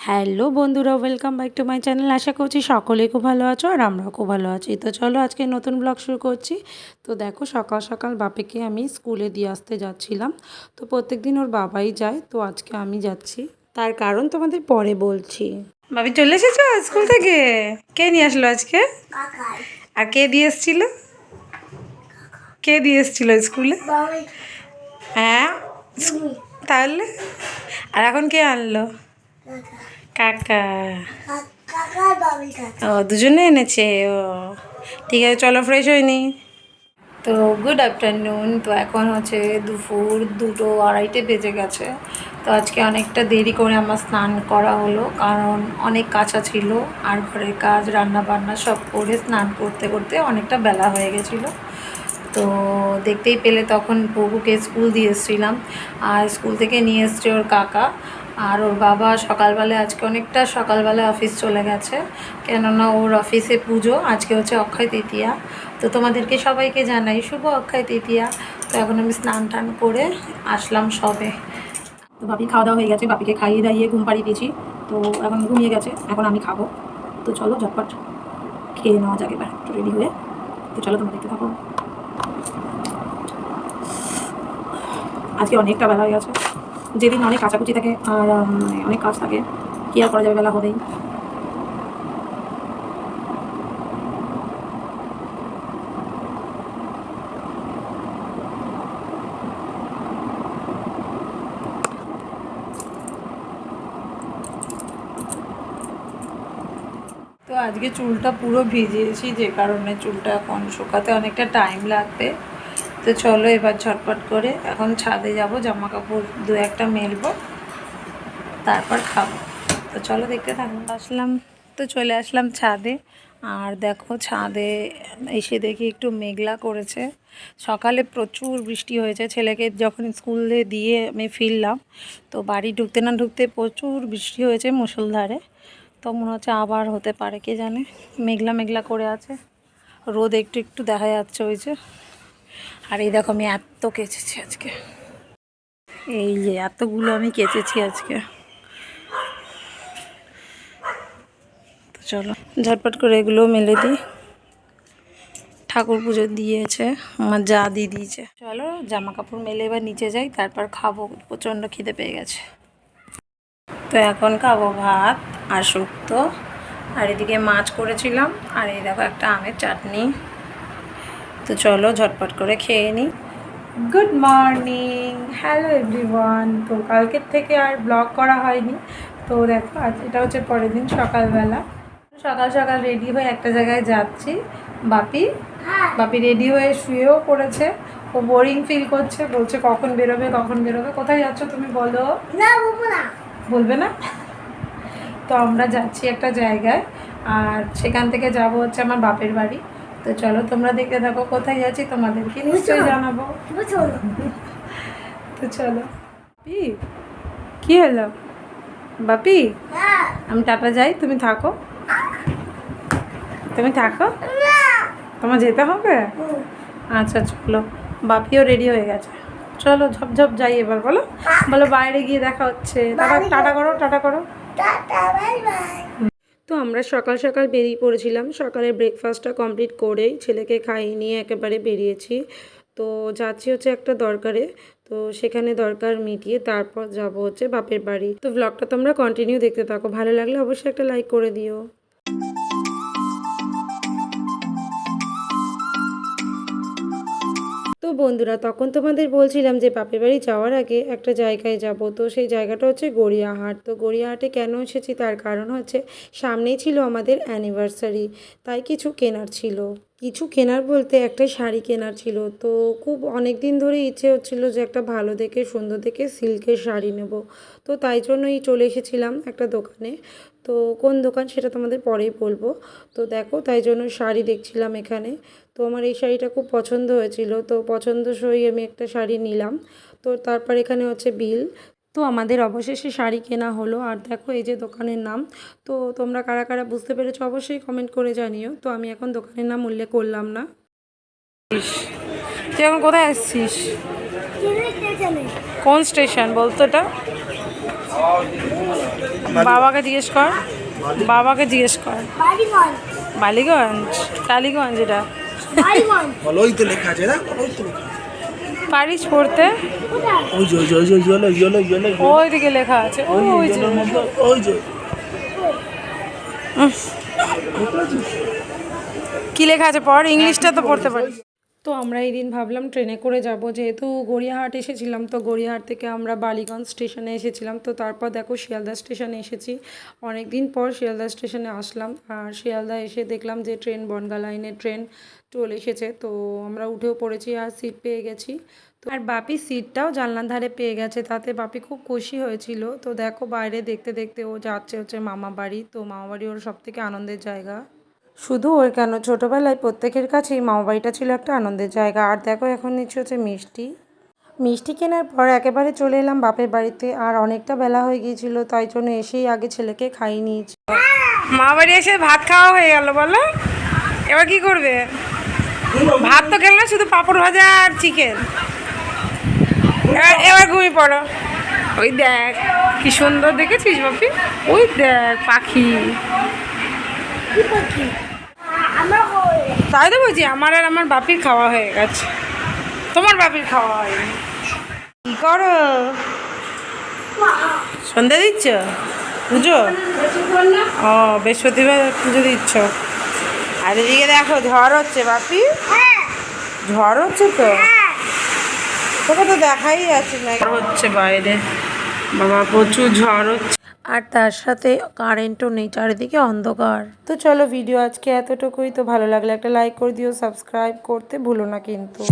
Hello বন্ধুরা welcome back to my channel আশা করছি সকলেই খুব ভালো আছো আর আমরাও খুব ভালো আছি। তো চলো আজকে নতুন ব্লগ শুরু করছি। তো দেখো সকাল সকাল বাপেকে আমি স্কুলে দিয়ে আসতে যাচ্ছিলাম। তো প্রত্যেক দিন ওর বাবাই যায় তো আজকে আমি যাচ্ছি। তার কারণ তোমাদের পরে বলছি। বাবি চলে এসেছ স্কুল থেকে? কে নিয়ে আসলো আজকে? আর কে দিয়ে এসছিল? কে দিয়ে এসছিল স্কুলে? হ্যাঁ তাহলে? আর এখন কে আনলো? কাকা। ও দুজনে এনেছে ও। ঠিক আছে চলো ফ্রেশ হয়নি তো গুড আফটারনুন তো এখন হচ্ছে দুপুর দুটো আড়াইটে বেজে গেছে। তো আজকে অনেকটা দেরি করে আমার স্নান করা হলো কারণ অনেক কাঁচা ছিল আর ঘরের কাজ রান্না বান্না সব করে স্নান করতে করতে অনেকটা বেলা হয়ে গেছিল। তো দেখতেই পেলে তখন প্রভুকে স্কুল দিয়ে এসেছিলাম আর স্কুল থেকে নিয়ে এসছে ওর কাকা। আর ওর বাবা সকালবেলায় আজকে অনেকটা সকালবেলা অফিস চলে গেছে। কেননা ওর অফিসে পুজো, আজকে হচ্ছে অক্ষয় তৃতীয়া। তো তোমাদেরকে সবাইকে জানাই শুভ অক্ষয় তৃতীয়া। তো এখন আমি স্নান টান করে আসলাম সবে। তো বাপি খাওয়া দাওয়া হয়ে গেছে, বাপিকে খাইয়ে দাইয়ে ঘুম পাড়িয়ে দিয়েছি। তো এখন ঘুমিয়ে গেছে, এখন আমি খাব। তো চলো ঝটপট খেয়ে নেওয়া যাক এবার রেডি হয়ে। তো চলো তোমরা দেখতে থাকো আজকে অনেকটা বেলা হয়ে গেছে। যেদিন অনেক কাচাকুচি থাকে আর অনেক কাজ থাকে, কি আর করা যাবে বেলা হবেই। তো আজকে চুলটা পুরো ভিজিয়েছি, যে কারণে চুলটা এখন শুকাতে অনেকটা টাইম লাগবে। তো চলো এবার ঝটপট করে এখন ছাদে যাব জামা কাপড় দু একটা মেলবো, তারপর খাব। তো চলো দেখতে থাকব আসলাম, তো চলে আসলাম ছাদে। আর দেখো ছাদে এসে দেখি একটু মেঘলা করেছে। সকালে প্রচুর বৃষ্টি হয়েছে। ছেলেকে যখন স্কুলে দিয়ে আমি ফিরলাম, তো বাড়ি ঢুকতে না ঢুকতে প্রচুর বৃষ্টি হয়েছে মুসলধারে তো মনে হচ্ছে আবার হতে পারে, কে জানে? মেঘলা মেঘলা করে আছে। রোদ একটু একটু দেখা যাচ্ছে ওই যে। আর এই দেখো আমি এত কেচেছি আজকে। এই যে এতগুলো আমি কেচেছি আজকে। তো চলো, ঝটপট করে এগুলো মেলে দিই। ঠাকুর পুজো দিয়েছে, আমার যা দিয়ে দিয়েছে। চলো জামা কাপড় মেলে এবার নিচে যাই, তারপর খাব। প্রচণ্ড খিদে পেয়ে গেছে। তো এখন খাব ভাত আর শুক্তো। আর এদিকে মাছ করেছিলাম, আর এই দেখো একটা আমের চাটনি। তো চলো ঝটপট করে খেয়ে নিই গুড মর্নিং হ্যালো এভরিওয়ান তো কালকের থেকে আর ব্লগ করা হয়নি। তো দেখো আজ এটা হচ্ছে পরের দিন সকালবেলা। সকাল সকাল রেডি হয়ে একটা জায়গায় যাচ্ছি। বাপি? বাপি রেডি হয়ে শুয়েও পড়েছে। ও বোরিং ফিল করছে বলছে কখন বেরোবে কখন বেরোবে। কোথায় যাচ্ছ তুমি বলো? বলবে না? তো আমরা যাচ্ছি একটা জায়গায়। আর সেখান থেকে যাব হচ্ছে আমার বাপের বাড়ি। তো চলো তোমরা দেখতে থাকো কোথায় যাচ্ছি তোমাদেরকে নিশ্চয়ই জানাব। তো চলো। বাপি কি হলো? বাপি আমি টাটা যাই তুমি থাকো। তুমি থাকো? তোমার যেতে হবে? আচ্ছা চলো। বাপিও রেডি হয়ে গেছে। চলো ঝপঝপ যাই এবার বলো। বলো বাইরে গিয়ে দেখা হচ্ছে। টাটা টাটা করো। টাটা করো তো আমরা সকাল সকাল বেরিয়ে পড়েছিলাম। সকালে ব্রেকফাস্টটা কমপ্লিট করেই ছেলেকে খাইয়ে নিয়ে একেবারে বেরিয়েছি। তো যাচ্ছি হচ্ছে একটা দরকারে। তো সেখানে দরকার মিটিয়ে তারপর যাব হচ্ছে বাপের বাড়ি। তো ব্লগটা তোমরা কন্টিনিউ দেখতে থাকো। ভালো লাগলে অবশ্যই একটা লাইক করে দিও। বন্ধুরা, তখন তোমাদের বলছিলাম যে বাপের বাড়ি যাওয়ার আগে একটা জায়গায় যাব। তো সেই জায়গাটা হচ্ছে গড়িয়াহাট। তো গড়িয়াহাটে কেন এসেছি তার কারণ হচ্ছে সামনেই ছিল আমাদের অ্যানিভার্সারি তাই কিছু কেনার ছিল। কিছু কেনার বলতে একটা শাড়ি কেনার ছিল। তো খুব অনেক দিন ধরে ইচ্ছে হচ্ছিল যে একটা ভালো দেখে, সুন্দর দেখে সিল্কের শাড়ি নেব। তো তাই জন্যই চলে এসেছিলাম একটা দোকানে। তো কোন দোকান সেটা তোমাদের পরেই বলব। তো দেখো, তাই জন্য শাড়ি দেখছিলাম এখানে। তো আমার এই শাড়িটা খুব পছন্দ হয়েছিল। তো পছন্দসই আমি একটা শাড়ি নিলাম। তো তারপর এখানে হচ্ছে বিল। তো আমাদের অবশেষে শাড়ি কেনা হলো। আর দেখো এই যে দোকানের নাম। তো তোমরা কারা কারা বুঝতে পেরেছ অবশ্যই কমেন্ট করে জানিও। তো আমি এখন দোকানের নাম উল্লেখ করলাম না। তুই এখন কোথায় আসছিস? কোন স্টেশন বলতো এটা। বাবাকে জিজ্ঞেস কর। বাবাকে জিজ্ঞেস কর। বালিগঞ্জ। টালিগঞ্জ এটা। বাড়িগঞ্জ তো লেখা আছে। না ওই তো লেখা আছে। পারিস পড়তে ওই যে ওই যে ওই যে ওই যে ওই যে ওই দিকে লেখা আছে ওই ওই যে ওই যে কি লেখা আছে পড় ইংলিশটা তো পড়তে পারিস তো আমরা এই দিন ভাবলাম ট্রেনে করে যাব। যেহেতু গড়িয়াহাট এসেছিলাম, তো গড়িয়াহাট থেকে আমরা বালিগঞ্জ স্টেশনে এসেছিলাম। তো তারপর দেখো শিয়ালদা স্টেশনে এসেছি। অনেক দিন পর শিয়ালদা স্টেশনে আসলাম আর শিয়ালদা এসে দেখলাম যে ট্রেন বনগা লাইনের ট্রেন চলে এসেছে। তো আমরা উঠেও পড়েছি আর সিট পেয়ে গেছি। তো আর বাপি সিটটাও জানলার ধারে পেয়ে গেছে, তাতে বাপি খুব খুশি হয়েছিল। তো দেখো বাইরে দেখতে দেখতে ও যাচ্ছে হচ্ছে মামা বাড়ি। তো মামা বাড়ি ওর সব থেকে আনন্দের জায়গা। শুধু ওই কেন? ছোটোবেলায় প্রত্যেকের কাছেই মামা বাড়িটা ছিল একটা আনন্দের জায়গা। আর দেখো, এখন নিচ্ছে হচ্ছে মিষ্টি। মিষ্টি কেনার পর একেবারে চলে এলাম বাপের বাড়িতে। আর অনেকটা বেলা হয়ে গিয়েছিল, তাই জন্য এসেই আগে ছেলেকে খাইয়ে নিয়েছি। মা বাড়ি এসে ভাত খাওয়া হয়ে গেল, বলো। এবার কি করবে? ভাত তো খেলো শুধু পাঁপড় ভাজা আর চিকেন এবার এবার ঘুমিয়ে পড়ো। ওই দেখ, কি সুন্দর দেখেছিস বাপি? ওই দেখ পাখি। তাই তো বলছি, আমার আর আমার বাপির খাওয়া হয়ে গেছে। তোমার বাপির খাওয়া হয়নি। কি করো? সন্ধ্যা দিচ্ছ? পুজো? ও, বৃহস্পতিবার পুজো দিচ্ছ। আর এদিকে দেখো, ঝড় হচ্ছে বাপি। ঝড় হচ্ছে তো? তোকে তো দেখাই যাচ্ছে না। হচ্ছে বাইরে। বাবা, প্রচুর ঝড় হচ্ছে। আর তার সাথে কারেন্টও নেই, চারিদিকে অন্ধকার। তো চলো ভিডিও আজকে এতটুকুই। তো ভালো লাগলে একটা লাইক করে দিও সাবস্ক্রাইব করতে ভুলো না কিন্তু।